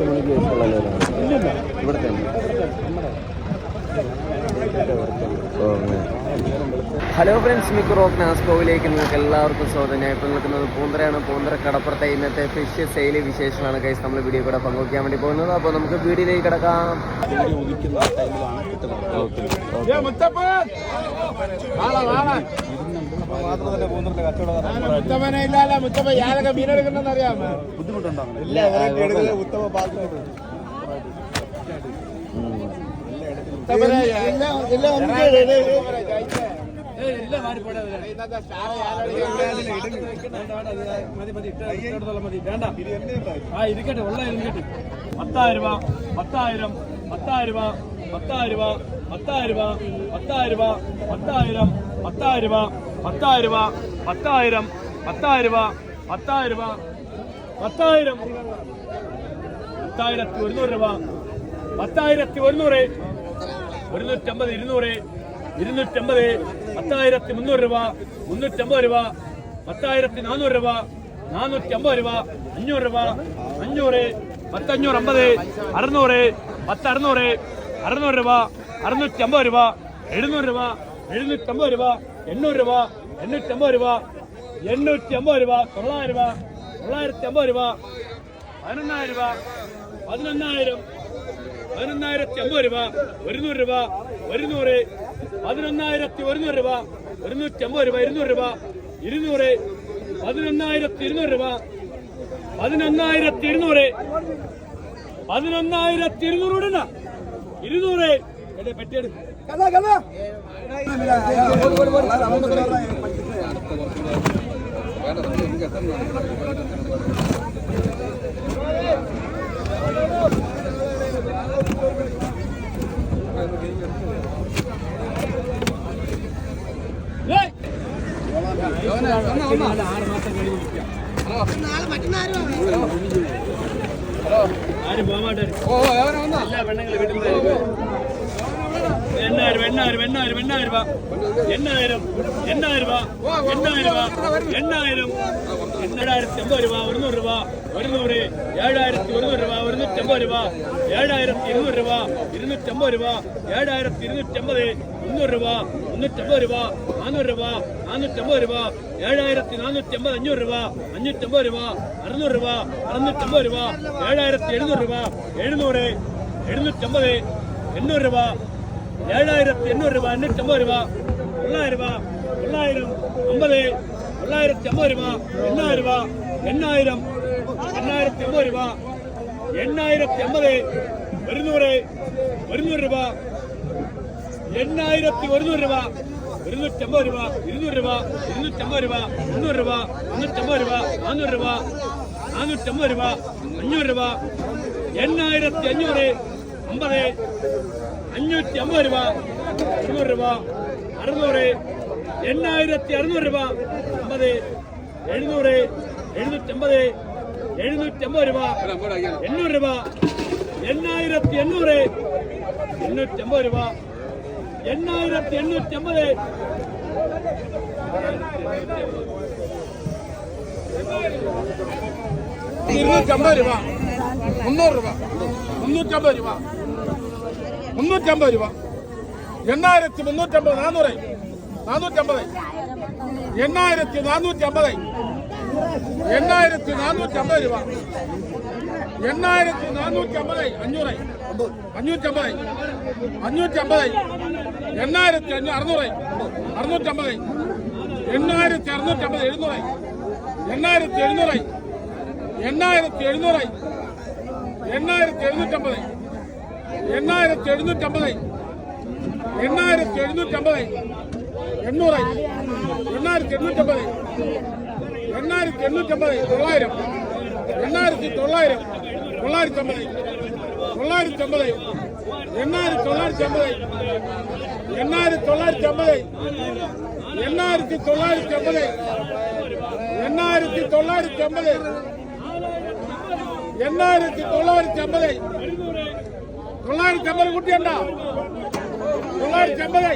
പത്ത് മണിക്ക് ശേഷമുള്ള ലേലാണ് ഇവിടുത്തെ ഹലോ ഫ്രണ്ട്സ് മിക്ക് റോക്ക് നാസ്കോവിലേക്ക് നിങ്ങൾക്ക് എല്ലാവർക്കും സ്വാഗതം. ഞാൻ ഇപ്പോൾ നിൽക്കുന്നത് പൂന്തരയാണ് പൂന്തര കടപ്പുറത്തെ ഇന്നത്തെ ഫിഷ് സെയിൽ വിശേഷമാണ് കൈസ് നമ്മൾ വീഡിയോ കൂടെ പങ്കുവയ്ക്കാൻ വേണ്ടി പോകുന്നത്. അപ്പോൾ നമുക്ക് വീഡിയോയിലേക്ക് കിടക്കാം. മുത്തപ്പനെ ആ ഇരിക്കട്ടെ ഉള്ള ഇരിക്കട്ടെ. പത്തായിരം രൂപ പത്തായിരം പത്തായിരം രൂപ പത്തായിരം രൂപ പത്തായിരം രൂപ പത്തായിരം രൂപ പത്തായിരം പത്തായിരം രൂപ പത്തായിരം രൂപ പത്തായിരം പത്തായിരം രൂപ പത്തായിരം രൂപ പത്തായിരം. പത്തായിരത്തി ഒരുന്നൂറ് രൂപ. പത്തായിരത്തി ഒരുന്നൂറ്. ഒരുന്നൂറ്റമ്പത് ഇരുന്നൂറ് ഇരുന്നൂറ്റമ്പത് പത്തായിരത്തി മുന്നൂറ് രൂപ മുന്നൂറ്റമ്പത് രൂപ പത്തായിരത്തി നാനൂറ് രൂപ നാനൂറ്റി അമ്പത് രൂപ അഞ്ഞൂറ് രൂപ അഞ്ഞൂറ് പത്തഞ്ഞൂറ് അമ്പത് അറുന്നൂറ് പത്ത് അറുന്നൂറ് അറുന്നൂറ് രൂപ അറുന്നൂറ്റി അമ്പത് രൂപ എഴുന്നൂറ് രൂപ എഴുന്നൂറ്റമ്പത് രൂപ എണ്ണൂറ് രൂപ എണ്ണൂറ്റമ്പത് രൂപ എണ്ണൂറ്റി അമ്പത് രൂപ തൊള്ളായിരം രൂപ തൊള്ളായിരത്തി അമ്പത് രൂപ പതിനൊന്നായിരം രൂപ പതിനൊന്നായിരം പതിനൊന്നായിരത്തി അമ്പത് രൂപ ഒരുന്നൂറ് രൂപ ഒരുന്നൂറ് പതിനൊന്നായിരത്തി ഒരുന്നൂറ് രൂപ ഒരുന്നൂറ്റി അമ്പത് രൂപ ഇരുന്നൂറ് രൂപ ഇരുന്നൂറ് പതിനൊന്നായിരത്തി ഇരുന്നൂറ് രൂപ പതിനൊന്നായിരത്തി ഇരുന്നൂറ് പതിനൊന്നായിരത്തി ഇരുന്നൂറ് ഇടുന്ന ഇരുന്നൂറ്. എടേ പെട്ടിയെടു. ഏയ്! ആറ് മാസം പോകാൻ വിളിക്കാം ഓ പോകാൻ വന്നാ? എല്ലാ പെണ്ണുങ്ങളും വീട്ടിൽ എണ്ണായിരം എണ്ണായിരം എണ്ണായിരം എണ്ണായിരം രൂപ. എണ്ണായിരം എണ്ണായിരം രൂപ എണ്ണായിരം രൂപ എണ്ണായിരം. എണ്ണായിരത്തി അമ്പത് രൂപ ഒരുന്നൂറ് രൂപ ഒരുന്നൂറ് ഏഴായിരത്തി ഒരുന്നൂറ് രൂപ ഒരുന്നൂറ്റമ്പത് രൂപ ഏഴായിരത്തി ഇരുന്നൂറ് രൂപ ഇരുന്നൂറ്റമ്പത് ഇരുന്നൂറ്റമ്പത് എഴുന്നൂറ് രൂപ ഏഴായിരത്തി എണ്ണൂറ് രൂപ എണ്ണൂറ്റമ്പത് രൂപ തൊള്ളായിരം രൂപ തൊള്ളായിരം അമ്പത് തൊള്ളായിരത്തി അമ്പത് രൂപ എണ്ണായിരം രൂപ എണ്ണായിരം എണ്ണായിരത്തി അമ്പത് രൂപ എണ്ണായിരത്തി അമ്പത് ഒരുന്നൂറ് ഒരുന്നൂറ് രൂപ എണ്ണായിരത്തി ഒരുന്നൂറ് രൂപ ഇരുന്നൂറ്റമ്പത് രൂപ ഇരുന്നൂറ് രൂപ ഇരുന്നൂറ്റമ്പത് രൂപ മുന്നൂറ് രൂപ മുന്നൂറ്റമ്പത് രൂപ നാനൂറ് രൂപ നാനൂറ്റമ്പത് രൂപ അഞ്ഞൂറ് രൂപ എണ്ണായിരത്തി അഞ്ഞൂറ് അമ്പത് അഞ്ഞൂറ്റി അമ്പത് രൂപ അറുന്നൂറ് രൂപ അറുന്നൂറ് എണ്ണായിരത്തി അറുന്നൂറ് രൂപ അമ്പത് എഴുന്നൂറ് എഴുന്നൂറ്റമ്പത് എഴുന്നൂറ്റമ്പത് രൂപ എണ്ണൂറ് രൂപ എണ്ണായിരത്തി എണ്ണൂറ് എണ്ണൂറ്റമ്പത് രൂപ എണ്ണായിരത്തി എണ്ണൂറ്റി അമ്പത് ഇരുന്നൂറ്റമ്പത് രൂപ മുന്നൂറ് രൂപ മുന്നൂറ്റമ്പത് രൂപ മുന്നൂറ്റമ്പത് രൂപ. എണ്ണായിരത്തി മുന്നൂറ്റമ്പത് നാനൂറ് നാനൂറ്റമ്പത് എണ്ണായിരത്തി നാനൂറ്റമ്പത് എണ്ണായിരത്തി നാനൂറ്റമ്പത് രൂപ. എണ്ണായിരത്തി നാനൂറ്റമ്പത് അഞ്ഞൂറ്. അഞ്ഞൂറ്റമ്പത്. അഞ്ഞൂറ്റമ്പത്. എണ്ണായിരത്തി അഞ്ഞൂ അറുന്നൂറ്. അറുന്നൂറ്റമ്പത്. എണ്ണായിരത്തി അറുന്നൂറ്റമ്പത് എഴുന്നൂറ്. എണ്ണായിരത്തി എഴുന്നൂറ്. എണ്ണായിരത്തി എഴുന്നൂറ്. എണ്ണായിരത്തി എഴുന്നൂറ്റമ്പത്. എണ്ണായിരത്തി എഴുന്നൂറ്റമ്പത് എണ്ണായിരത്തി എഴുന്നൂറ്റമ്പത് എണ്ണൂറ് എണ്ണായിരത്തി എണ്ണൂറ്റമ്പത് എണ്ണായിരത്തി എണ്ണൂറ്റമ്പത് തൊള്ളായിരം. എണ്ണായിരത്തി തൊള്ളായിരം തൊള്ളായിരത്തി അമ്പത് തൊള്ളായിരത്തി അമ്പത് എണ്ണായിരത്തി തൊള്ളായിരത്തി അമ്പത് എണ്ണായിരത്തി തൊള്ളായിരത്തി അമ്പത് എണ്ണായിരത്തി തൊള്ളായിരത്തി അമ്പത് എണ്ണായിരത്തി തൊള്ളായിരത്തി അമ്പത് എണ്ണായിരത്തി തൊള്ളായിരത്തി അമ്പത് തൊള്ളായിരത്തി അമ്പത് കുട്ടിയുണ്ടോ തൊള്ളായിരത്തി അമ്പത്